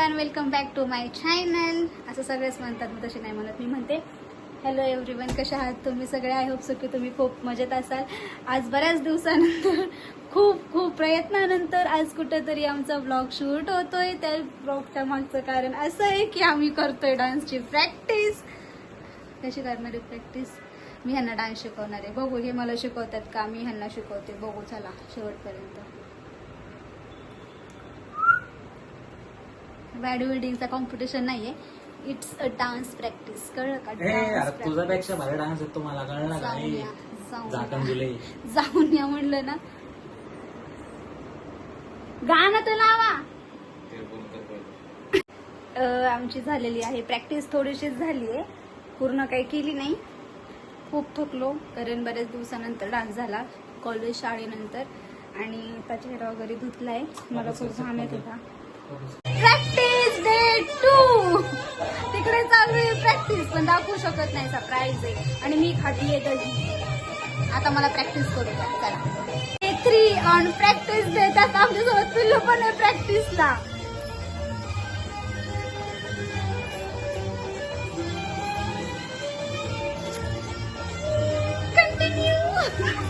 Everyone welcome back to my channel असं सगळेच म्हणतात मी तसे नाही म्हणत मी म्हणते. हॅलो एव्हरीवन कशा आहात तुम्ही सगळे? आय होप सो की तुम्ही खूप मजेत असाल. आज बऱ्याच दिवसानंतर खूप खूप प्रयत्नानंतर आज कुठेतरी आमचा ब्लॉग शूट होतोय. त्या ब्लॉगच्या मागचं कारण असं आहे की आम्ही करतोय डान्सची प्रॅक्टिस कशी करणार प्रॅक्टिस मी ह्यांना डान्स शिकवणार आहे. बघू हे मला शिकवतात का? मी ह्यांना शिकवते. बघू चला शेवटपर्यंत. बॅड बिल्डिंगचा कॉम्पिटिशन नाहीये. इट्स अ डान्स प्रॅक्टिस कळलं का? ए, अरे Dance तुझ्यापेक्षा भारी डान्स येतो मला कळलं का? जाऊन या, जाऊन या. दिले जाऊन या म्हणलं ना. गाणं तर लावा. अ, आमची झालेली आहे. प्रॅक्टिस थोडीशीच झाली आहे. पूर्ण काही केली नाही. खूप थकलो कारण बऱ्याच दिवसानंतर डान्स झाला. कॉलेज शाळेनंतर. आणि आता चेहरा वगैरे धुतलाय. मला खूप घाम येत होता. टू तिकडे चालू आहे प्रॅक्टिस पण दाखवू शकत नाही सरप्राईज आहे. आणि मी खाती येत आता मला प्रॅक्टिस करू द्या. चला. Day three on practice day त्यात आमच्यासोबत पिल्लू पण आहे प्रॅक्टिसला कंटिन्यू